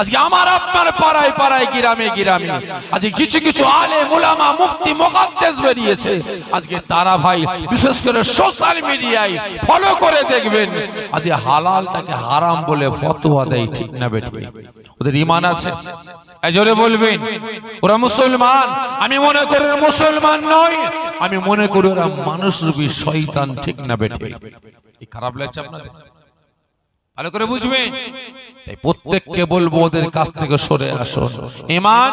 আজকে আমার আপনার পাড়ায় পাড়ায় গ্রামে গ্রামে আজকে কিছু কিছু আলে মুলামা মুফতি, মুকাদ্দেস বেরিয়েছে। আজকে তারা ভাই, বিশেষ করে সোশ্যাল মিডিয়ায় ফলো করে দেখবেন। আজকে হালালটাকে হারাম বলে ফতোয়া দেয়, ঠিক না বেঠে ওদের ইমান আছে? জোরে বলবেন, ওরা মুসলমান? আমি মনে করি মুসলমান নয়। আমি মনে করি ওরা মানুষ রূপী শয়তান, ঠিক না বেঠে এই খারাপ লাগছে আপনাদের? ভালো করে বুঝবেন? তাই প্রত্যেককে বলব ওদের কাছ থেকে সরে আসুন। ইমান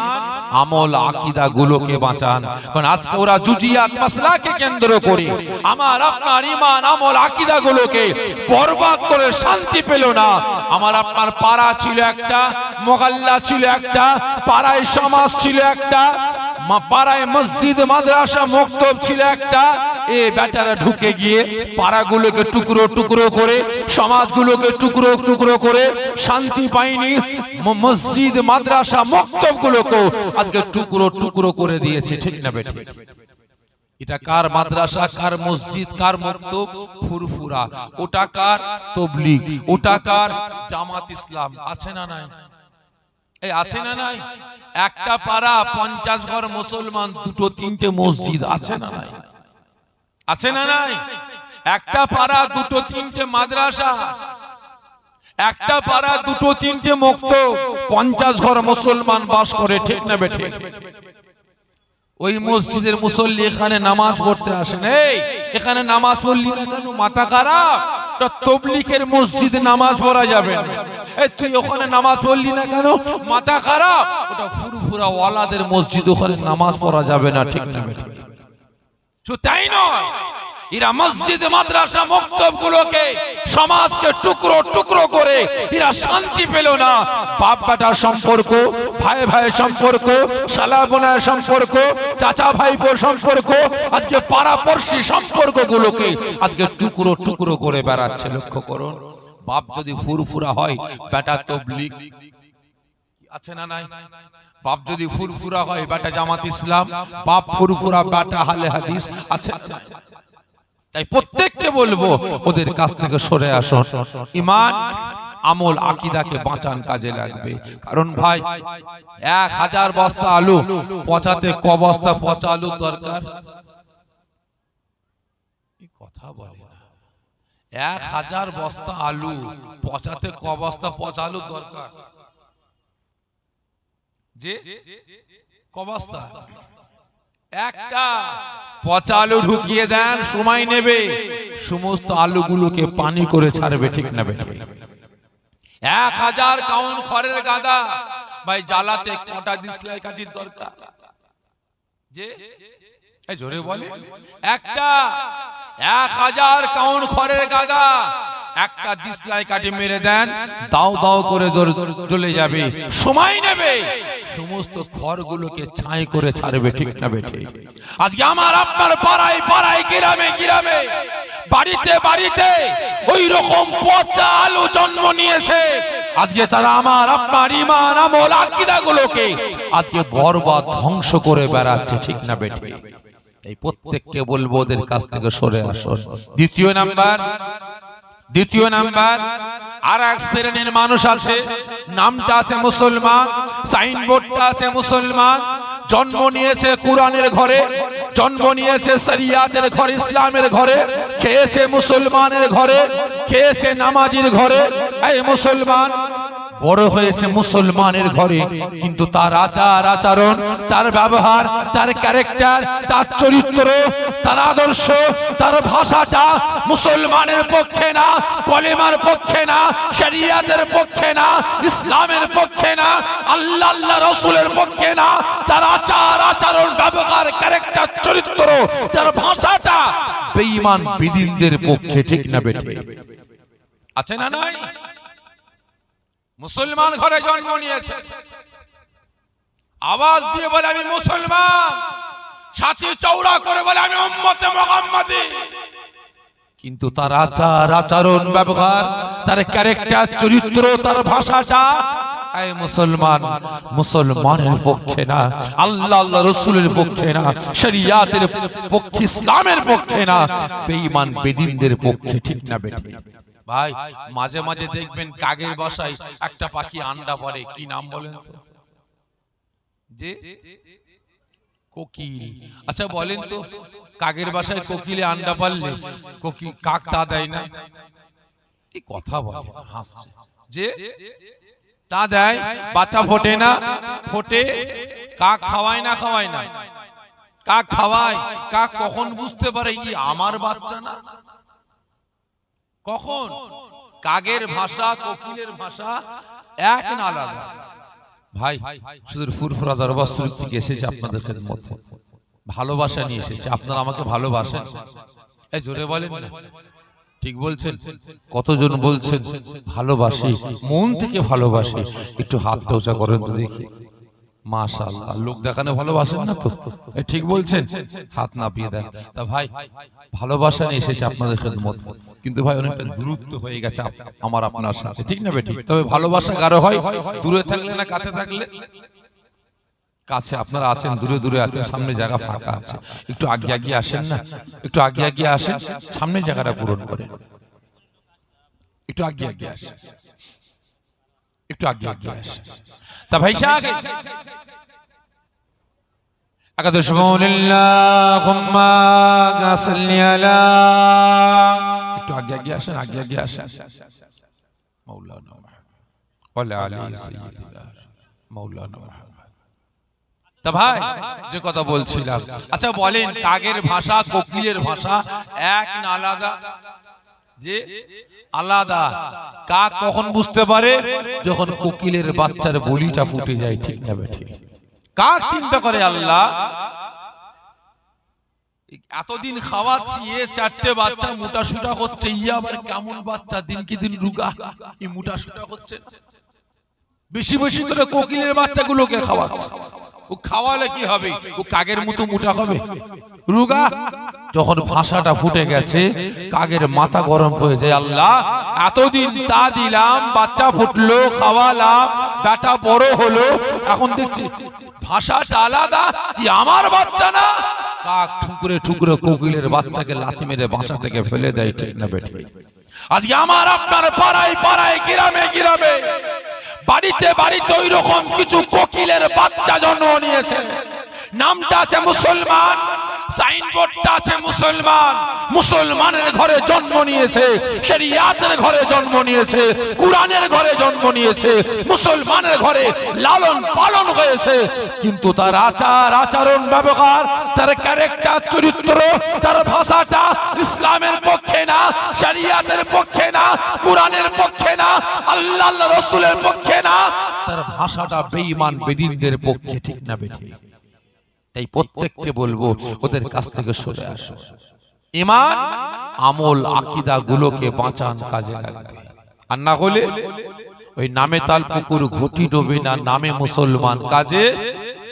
আমল আকিদা গুলোকে বাঁচান। কারণ আজকে ওরা জুজিয়াত মাসলাকে কেন্দ্র করে আমার আপনার ইমান আমল আকিদা গুলোকে বরবাদ করে শান্তি পেল না। আমার আপনার পাড়া ছিল একটা মোগাল্লা ছিল একটা পাড়ায় সমাজ ছিল একটা পাড়ায় মসজিদ মাদ্রাসা মক্তব ছিল একটা এ বেটারা ঢুকে গিয়ে পাড়াগুলোকে টুকরো টুকরো করে, সমাজগুলোকে টুকরো টুকরো করে শান্তি পায়নি। মসজিদ, মাদ্রাসা আজকে টুকরো টুকরো করে দিয়েছে, ঠিক না এটা কার মাদ্রাসা, কার মসজিদ, কার ফুরফুরা। ওটা কার তবলিগ? ওটা কার জামাত ইসলাম? আছে না নাই? আছে না নাই? একটা পাড়া, পঞ্চাশ ঘর মুসলমান, দুটো, তিনটে মসজিদ, আছে না নাই? আছে না নাই? একটা পাড়া দুটো তিনটে মাদ্রাসা। একটা পাড়া দুটো তিনটে মুক্ত। পঞ্চাশ ঘর মুসলমান বাস করে ঠিক না বেঠে। ওই মসজিদের মুসল্লি এখানে নামাজ পড়তে আসেন। এই এখানে নামাজ পড়লি না কেন? মাথা খারাপ? তবলিকের মসজিদে নামাজ পড়া যাবে না। এই তুই ওখানে নামাজ পড়লি না কেন? মাথা খারাপ? ওটা ফুরফুরা ওয়ালাদের মসজিদ ওখানে নামাজ পড়া যাবে না ঠিক না বেঠিক শুধু তাই নয়, এরা মসজিদ, মাদ্রাসা মক্তব গুলোকে সমাজকে টুকরো টুকরো করে এরা শান্তি পেল না। বাপ বেটার সম্পর্ক ভাই ভাই সম্পর্ক শালা বোনের সম্পর্ক চাচা ভাইপোর সম্পর্ক, আজকে পাড়াপড়শি সম্পর্ক গুলোকে আজকে টুকরো টুকরো করে বেড়াচ্ছে, লক্ষ্য করুন। বাপ যদি ফুরফুরা হয়, বেটা তবলিগ। আছে না নাই? বাপ যদি ফুরফুরা হয়, বেটা জামাত ইসলাম, বাপ ফুরফুরা, বেটা হালে হাদিস আছে। তাই প্রত্যেককে বলব, ওদের কাছ থেকে সরে আসুন। ইমান, আমল, আকিদাকে বাঁচান কাজে লাগবে। কারণ ভাই, এক হাজার বস্তা আলু, পচাতে ক বস্তা পচা আলু দরকার? কথা বলে এক হাজার বস্তা আলু, পচাতে ক বস্তা পচা আলু দরকার? যে কবস্তা। একটা পচা আলু ঢুকিয়ে দেন সময় নেবে। সমস্ত আলুগুলোকে পানি করে ছাড়বে ঠিক না বেঠে এক হাজার কাউন খড়ের গাদা। ভাই জ্বালাতে কটা দিসলাই কাঠির দরকার? যে জোরে বলে। একটা এক হাজার কাউন খড়ের গাদা একটা দিসলাই কাঠি মেরে দেন, দাও দাও করে জ্বলে যাবে, সময় নেবে। সমস্ত খড়গুলোকে ছাই করে ছাড়বে, ঠিক না বেঠে আজকে আমার আপনার পাড়ায় পাড়ায়, গ্রামে গ্রামে, বাড়িতে বাড়িতে ওই রকম পচা আলু জন্ম নিয়েছে। আজকে তারা আমার আপনার ইমান আমল আকিদা গুলোকে আজকে বরবাদ ধ্বংস করে বেড়াচ্ছে, ঠিক না বেঠে এই প্রত্যেককে বলব ওদের কাছ থেকে সরে আসুন। দ্বিতীয় নাম্বার দ্বিতীয় নাম্বার আর এক শ্রেণির মানুষ আছে। নামটা আছে মুসলমান সাইনবোর্ডটা আছে মুসলমান। জন্ম নিয়েছে কোরআনের ঘরে জন্ম নিয়েছে শরিয়াতের ঘরে ইসলামের ঘরে খেয়েছে মুসলমানের ঘরে খেয়েছে নামাজির ঘরে। এই মুসলমান বড় হয়েছে মুসলমানের ঘরে, কিন্তু তার আচার আচরণ, তার ব্যবহার, তার ক্যারেক্টার তার চরিত্র, তার আদর্শ, তার ভাষাটা মুসলমানের পক্ষে না, কলেমার পক্ষে না, শরিয়াতের পক্ষে না, ইসলামের পক্ষে না, আল্লাহ আল্লাহ রসুলের পক্ষে না, তার আচার আচরণ, ব্যবহার ক্যারেক্টার চরিত্র, তার ভাষাটা বেঈমান বিদিনদের পক্ষে, ঠিক না বেঠে? আছে না নাই? মুসলমান ঘরে জন্ম নিয়েছে। আওয়াজ দিয়ে বলে, আমি মুসলমান। ছাতি চৌড়া করে বলে, আমি উম্মতে মোহাম্মদী। কিন্তু তার আচার, আচরণ, ব্যবহার, তার ক্যারেক্টার চরিত্র, তার ভাষাটা মুসলমান, মুসলমানের পক্ষে না, আল্লাহ আল্লাহ রসুলের পক্ষে না, শরিয়াতের পক্ষে, ইসলামের পক্ষে না, বেঈমান, বেদিনদের পক্ষে ঠিক না, বেঠিক। ভাই মাঝে মাঝে দেখবেন কাগের বাসায় একটা পাখি আন্ডা পরে কি নাম বলেন তো? যে? কোকিল। আচ্ছা বলেন তো কাগের বাসায় কোকিলে আন্ডা পারলে কোকি কাক তা দেয় না? কি কথা বলে? হাসছে। যে? তা দেয় বাচ্চা ফোটে না ফোটে কাক খাওয়ায় না খাওয়ায় না। কাক খাওয়ায় কাক কখন বুঝতে পারে কি আমার বাচ্চা না? কখন? কাগের ভাষা কোকিলের ভাষা এক না আলাদা। ভাই শুধু ফুরফুরা দরবার শরীফ থেকে এসেছে আপনাদের মধ্যে ভালোবাসা নিয়ে এসেছে। আপনারা আমাকে ভালোবাসেন। এই জোরে বলেন না। ঠিক বলছেন? কতজন বলছেন? ভালোবাসি। মন থেকে ভালোবাসি। একটু হাতটা উঁচা করেন তো দেখি। মাশাআল্লাহ লোক দেখানো ভালোবাসেন না তো? ঠিক বলছেন? হাত নাপিয়ে দেন। তা ভাই ভালোবাসা নিয়ে এসেছে আপনাদের মধ্যে কিন্তু ভাই অনেকটা দূরত্ব হয়ে গেছে আমার আপনার সাথে। ঠিক না বেঠিক তবে ভালোবাসা কারও হয়? দূরে থাকলে না কাছে থাকলে? কাছে আপনারা আছেন দূরে দূরে আছেন সামনে জায়গা ফাঁকা আছে। একটু আগে আগে আসেন না? একটু আগে আগে আসেন সামনে জায়গাটা পূরণ করেন। একটু আগে আগে আসেন। একটু আগে আগে আসেন তা ভাই সাহেব একটু আগে আগে আসেন আগে আগে আসেন। তা ভাই যে কথা বলছিলাম। আচ্ছা বলেন কাগের ভাষা কোকিলের ভাষা এক না আলাদা? যে আলাদা। কাক কখন বুঝতে পারে? যখন কোকিলের বাচ্চার বলিটা ফুটে যায় ঠিক না বেঠে কাক চিন্তা করে আল্লাহ? এতদিন খাওয়াচ্ছি, এ চারটে বাচ্চা মোটা সুটা হচ্ছে ইয়ে আবার কেমন বাচ্চা? দিন কি দিন রুগা। এই মোটা সুটা হচ্ছে বেশি বেশি করে কোকিলের বাচ্চাগুলোকে খাওয়াচ্ছে। ও খাওয়ালে কি হবে? ও কাগের মতো মোটা হবে। রুগা? যখন ভাষাটা ফুটে গেছে কাগের মাথা গরম হয়ে যায়। আল্লাহ এতদিন তা দিলাম বাচ্চা ফুটলো খাওয়ালাম বেটা বড় হলো এখন দেখছি ভাষাটা আলাদা আমার বাচ্চা না। কাক ঠুকরে ঠুকরে কোকিলের বাচ্চাকে লাথি মেরে বাসা থেকে ফেলে দেয় ঠিক না বেঠে আজকে আমার আপনার পাড়ায় পাড়ায় গ্রামে গ্রামে বাড়িতে বাড়িতে ওই রকম কিছু কোকিলের বাচ্চা জন্ম নিয়েছে। নামটা আছে মুসলমান সাইনবোর্ডটা আছে মুসলমান। মুসলমানের ঘরে জন্ম নিয়েছে, শরিয়াতের ঘরে জন্ম নিয়েছে, কোরআনের ঘরে জন্ম নিয়েছে, মুসলমানের ঘরে লালন পালন হয়েছে। কিন্তু তার আচার, আচরণ, ব্যবহার, তার ক্যারেক্টার চরিত্র, তার ভাষাটা ইসলামের পক্ষে না, শরিয়াতের পক্ষে না, কোরআনের পক্ষে না আল্লাহ রসুলের পক্ষে না, তার ভাষাটা বেঈমান বেদিনদের পক্ষে ঠিক না বেঠিক। তাই প্রত্যেককে বলব ওদের কাছ থেকে সরে আসো। ইমান আমল আকিদা গুলোকে বাঁচান কাজে লাগবে। আর না হলে ওই নামে তাল পুকুর ঘটি ডোবে না নামে মুসলমান কাজে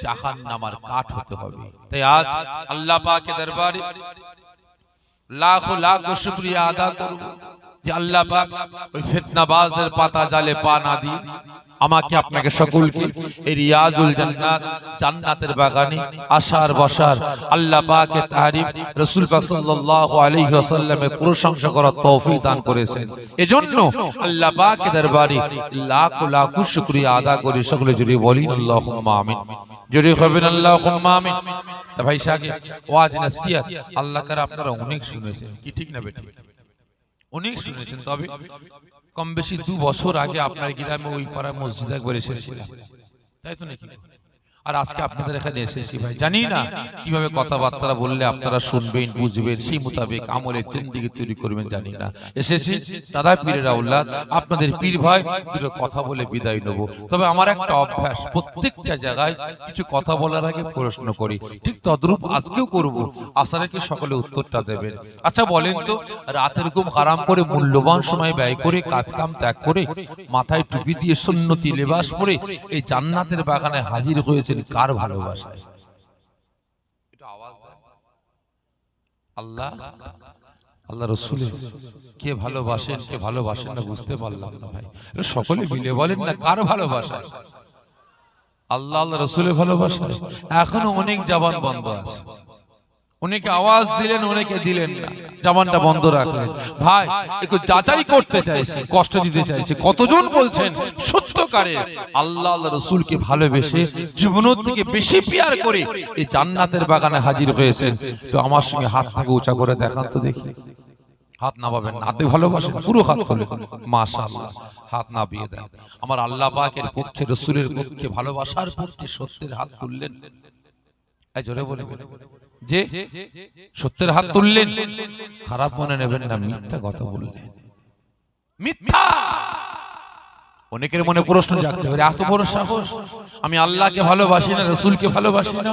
জাহান নামার কাঠ হতে হবে। তাই আজ আল্লাহ পাকে দরবারে লাখ লাখ শুক্রিয়া আদা করব। যে আল্লাহ পাক ওই ফিতনাবাজদের পাতা জালে পা না দিয়ে আমাকে আপনাকে সকলকে এই রিয়াজুল জান্নাত, জান্নাতের বাগানে আশার বসার আল্লাহ পাকের তারিফ রাসূল পাক সাল্লাল্লাহু আলাইহি ওয়াসাল্লামের প্রশংসা করার তৌফিক দান করেছেন। এজন্য আল্লাহ পাকের দরবারে লাখ লাখ শুকরিয়া আদা করি, সকলে জুড়ে বলি আল্লাহুম্মা আমিন। জুড়ে হবেন আল্লাহুম্মা আমিন। তা ভাই সাহেব, ওয়াজ নসিহত আল্লাহ করে আপনারা অনেক শুনেছেন, কি ঠিক না বেটি অনেক শুনেছেন তবে কম বেশি দু বছর আগে আপনার গ্রামে ওই পাড়া মসজিদ একবার এসেছিলাম। তাই তো নাকি? আর আজকে আপনাদের এখানে এসেছি ভাই। জানি না কীভাবে কথাবার্তা বললে আপনারা শুনবেন বুঝবেন সেই মোতাবেক আমলের জিন্দিগি তৈরি করবেন জানি না। এসেছি দাদা পীরের আউলাদ আপনাদের পীর ভাই দুটো কথা বলে বিদায় নেব। তবে আমার একটা অভ্যাস প্রত্যেকটা জায়গায় কিছু কথা বলার আগে প্রশ্ন করি। ঠিক তদ্রূপ আজকেও করব। আশা রেখে সকলে উত্তরটা দেবেন। আচ্ছা বলেন তো রাতের ঘুম হারাম করে মূল্যবান সময় ব্যয় করে কাজ কাম ত্যাগ করে মাথায় টুপি দিয়ে সুন্নতি লেবাস পরে এই জান্নাতের বাগানে হাজির হয়েছেন কার ভালোবাসায়। আল্লাহ? আল্লাহ রসুল কে ভালোবাসেন কে ভালোবাসেন না বুঝতে পারলাম না ভাই। সকলে মিলে বলেন না কার ভালোবাসায় আল্লাহ আল্লাহ রসুলের ভালোবাসায় এখনও অনেক জবান বন্ধ আছে। অনেকে আওয়াজ দিলেন অনেকে দিলেন না। জামানটা বন্ধ রাখলেন ভাই, একটু যাচাই করতে চাইছি, কষ্ট দিতে চাইছি। কতজন বলছেন, সত্যকারে আল্লাহ আল্লাহ রসুলকে ভালোবেসে জীবনের থেকে বেশি পিয়ার করে এই জান্নাতের বাগানে হাজির হয়েছেন। তো আমার সঙ্গে হাত থেকে উঁচা করে দেখান তো দেখি। হাত না পাবেন না, হাতে ভালোবাসেন, পুরো হাত তোলে মাশাআল্লাহ, হাত না বিয়ে দেন। আমার আল্লাহ পাকের পক্ষে, রসুলের পক্ষে, ভালোবাসার পক্ষে সত্যের হাত তুললেন। জোরে বলে যে সত্যের হাত তুললেন খারাপ মনে নেবেন না মিথ্যা কথা বললেন। মিথ্যা! অনেকের মনে প্রশ্ন জাগতে পারে এত বড় সাহস। আমি আল্লাহকে ভালোবাসি না রসুলকে ভালোবাসি না।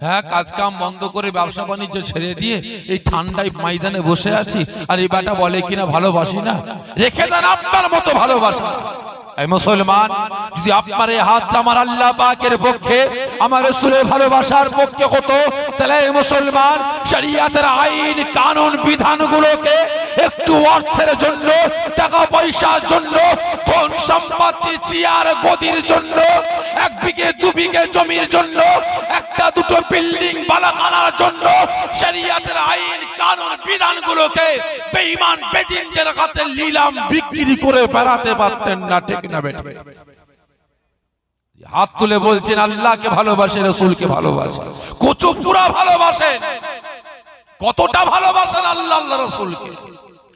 হ্যাঁ কাজ কাম বন্ধ করে ব্যবসা বাণিজ্য ছেড়ে দিয়ে এই ঠান্ডায় ময়দানে বসে আছি আর এই বেটা বলে কিনা ভালোবাসি না। রেখে দেন আপনার মতো ভালোবাসা। মুসলমান যদি আপনার হাতটা আমার আল্লাহ পাকের পক্ষে, আমার রসুলের ভালোবাসার পক্ষে হতো, তাহলে মুসলমান শরিয়াতের আইন, কানুন, বিধানগুলোকে একটু অর্থের জন্য, টাকা পয়সার জন্য, ধন সম্পত্তি, চেয়ার, গদির জন্য, এক বিঘে, দু বিঘে জমির জন্য, একটা, দুটো বিল্ডিং, বালাখানার জন্য শরিয়াতের আইন, কানুন, বিধানগুলোকে বেঈমান বেদিনদের হাতে নিলাম, বিক্রি করে বেড়াতে পারতেন না, ঠিক না হাত তুলে বলছেন, আল্লাহকে ভালোবাসে, রসুলকে ভালোবাসে। কচু পুরা ভালোবাসে। কতটা ভালোবাসেন আল্লাহ আল্লাহ রসুলকে।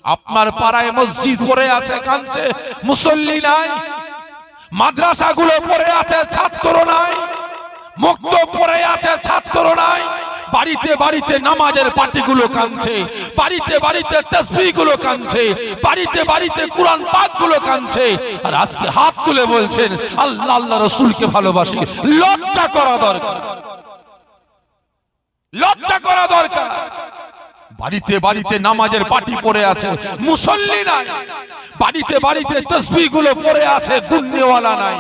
আপনার পাড়ায় মসজিদ পরে আছে, কাঁদছে। মুসল্লি নাই। মাদ্রাসাগুলো পরে আছে ছাত্র নাই। মুক্ত পড়ে আছে ছাত্র নাই। বাড়িতে বাড়িতে নামাজের পার্টিগুলো কাঁদছে। বাড়িতে বাড়িতে তসবিগুলো কাঁদছে। বাড়িতে বাড়িতে কোরআন পাকগুলো কাঁদছে। আর আজকে হাত তুলে বলছেন, আল্লাহ আল্লাহ রসুলকে ভালোবাসি। লজ্জা করা দরকার। লজ্জা করা দরকার। বাড়িতে বাড়িতে নামাজের পাটি পড়ে আছে, মুসল্লি নাই। বাড়িতে বাড়িতে তসবি গুলো পড়ে আছে, দুনিয়াওয়ালা নাই।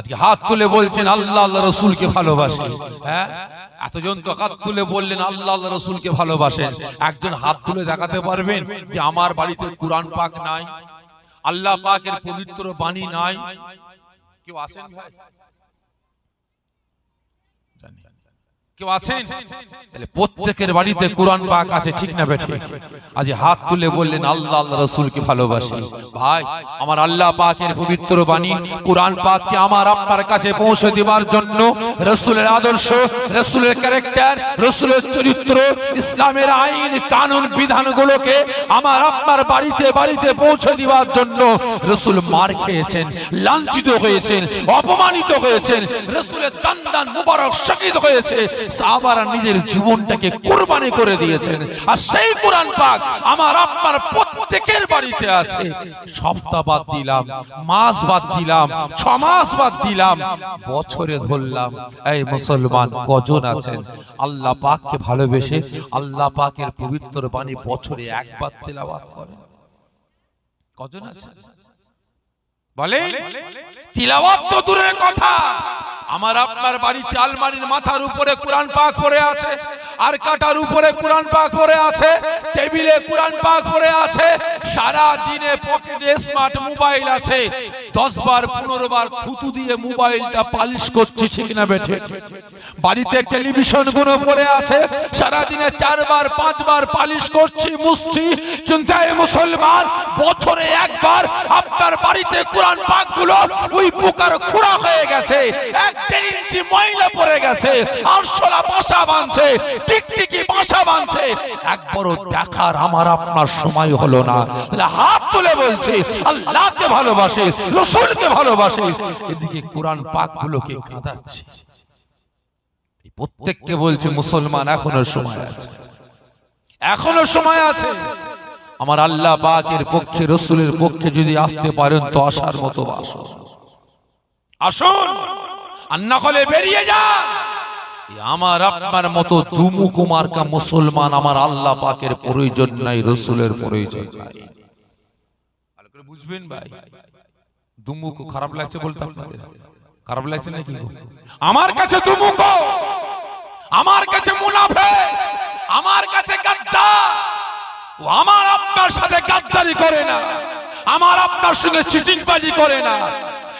আজকে হাত তুলে বলছেন, আল্লাহ আল্লাহ রসুলকে ভালোবাসে। হ্যাঁ? এতজন তো হাত তুলে বললেন, আল্লাহ আল্লাহ রসুলকে ভালোবাসেন একজন হাত তুলে দেখাতে পারবেন যে আমার বাড়িতে কোরআন পাক নাই, আল্লাহ পাকের পবিত্র বাণী নাই। কেউ আসেন ভাই? জানি। কেউ আছেন? তাহলে প্রত্যেকের বাড়িতে কোরআন পাক আছে ঠিক না বেঠে? আজ হাত তুলে বললেন আল্লাহ আল্লাহ রসুলকে ভালোবাসি। ভাই আমার আল্লাহ পাকের পবিত্র বাণী কোরআন পাককে আমার আপনার কাছে পৌঁছে দেওয়ার জন্য রসুলের আদর্শ রসুলের ক্যারেক্টার রসুলের চরিত্র ইসলামের আইন কানুন বিধানগুলোকে আমার আপনার বাড়িতে বাড়িতে পৌঁছে দেওয়ার জন্য রসুল মার খেয়েছেন লাঞ্ছিত হয়েছেন অপমানিত হয়েছেন রসুলের দান মুবারক শহীদ হয়েছে। সাহাবারা নিজের জীবনটাকে কোরবানি করে দিয়েছেন। আর সেই কোরআন পাক আমার আপনার প্রত্যেকের বাড়িতে আছে। সপ্তাহ বাদ দিলাম, মাস বাদ দিলাম, ছ মাস বাদ দিলাম, বছরে ধরলাম, এই মুসলমান কজন আছেন? আল্লাহ পাককে ভালোবেসে আল্লাহ পাকের পবিত্র বাণী বছরে একবার তেলাওয়াত করেন। কজন আছে বলে তিলাওয়াত তো দূরের কথা। আমার আপনার বাড়িতে আলমারির মাথার উপরে কোরআন পাক পড়ে আছে, আর কাটার উপরে কোরআন পাক পড়ে আছে, টেবিলে কোরআন পাক পড়ে আছে সারা দিনে পকেটে স্মার্ট মোবাইল আছে দশ বার পনেরো বার থুতু দিয়ে মোবাইলটা পালিশ করছি, ঠিক না বেঠে? বাড়িতে টেলিভিশনগুলো পড়ে আছে সারা দিনে চারবার, পাঁচবার পালিশ করছি, মুছছি, কিন্তু এই মুসলমান বছরে একবার আপনার বাড়িতে কোরআন পাকগুলো ওই পোকার খুঁড়া হয়ে গেছে। এক দেড় ইঞ্চি ময়লা পড়ে গেছে, আরশোলা বাসা বাঁধছে, টিকটিকি বাসা বাঁধছে। একবারও দেখার আমার আপনার সময় হলো না। তাহলে হাত তুলে বলছে, আল্লাহকে ভালোবাসে, রসুলকে ভালোবাসে। এদিকে কোরআন পাক গুলোকে কাঁদাচ্ছে প্রত্যেককে বলছে, মুসলমান এখনও সময় আছে। এখনও সময় আছে। আমার আল্লাহ পাকের পক্ষে, রসুলের পক্ষে যদি আসতে পারেন তো আসার মতো আসুন। আসুন আর না হলে বেরিয়ে এই আমার আপনার মতো দুমু কুমার কা মুসলমান আমার আল্লাহ পাকের প্রয়োজন নাই, রসুলের প্রয়োজন নাই। বুঝবেন ভাই দুমুক খারাপ লাগছে বলতে আপনাদের? খারাপ লাগছে নাকি? আমার কাছে দুমুক আমার কাছে মুনাফে, আমার কাছে গাদ্দার। আমার আপনার সাথে গাদ্দারি করে না। আমার আপনার সঙ্গে চিটিংবাজি করে না।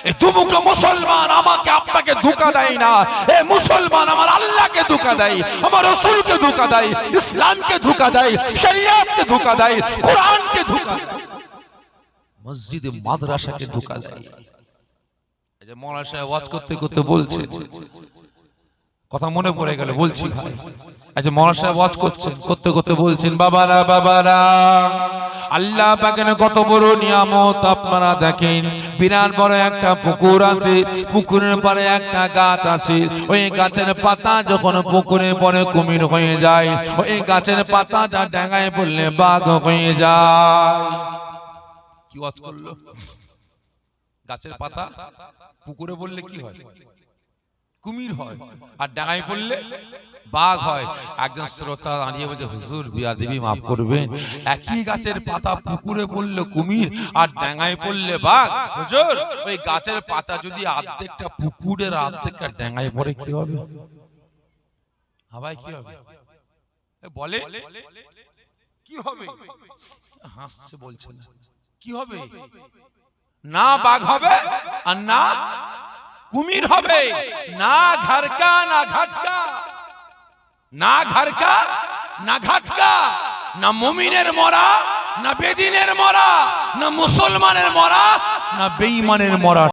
এই দুমুখ মুসলমান আমাকে আপনাকে ধোকা দেয় না। এ মুসলমান আমার ধোকা আমার রসুলকে ইসলামকে শরিয়াতকে মাদ্রাসাকে ধোকা দেয়। সাহেব করতে করতে বলছে কথা মনে পড়ে গেল, বলছি ভাই। এই যে সাহেব ওয়াজ করছেন, করতে করতে বলছেন, বাবারা বাবারা, আল্লাহ পাকের কত বড় নিয়ামত আপনারা দেখেন। বিরাট বড় একটা পুকুর আছে, পুকুরের পরে একটা গাছ আছে। ওই গাছের পাতা যখন পুকুরে পরে কুমির হয়ে যায়, ওই গাছের পাতাটা ডাঙায় পড়লে বাঘ হয়ে যায়। কি ওয়াজ করল? গাছের পাতা পুকুরে বললে কি হয়? কুমির হয়। আর ডাঙায় পড়লে বাঘ হয়। একজন শ্রোতা দাঁড়িয়ে বলছে হুজুর বিয়া দেবী মাফ করবেন। একই গাছের পাতা পুকুরে পড়লে কুমির আর ডাঙায় পড়লে বাঘ। হুজুর ওই গাছের পাতা যদি অর্ধেকটা পুকুরের অর্ধেকটা ডাঙায় পড়ে কি হবে? হাবাই কি হবে? বলে? কি হবে? হাসছে বলছে না। কি হবে? না বাঘ হবে আর না কুমির হবে। না ঘরকা না ঘাটকা। না ঘরকা না ঘাটকা। না মুমিনের মরা, না বেদিনের মরা, না মুসলমানের মরা, না বেঈমানের মরা।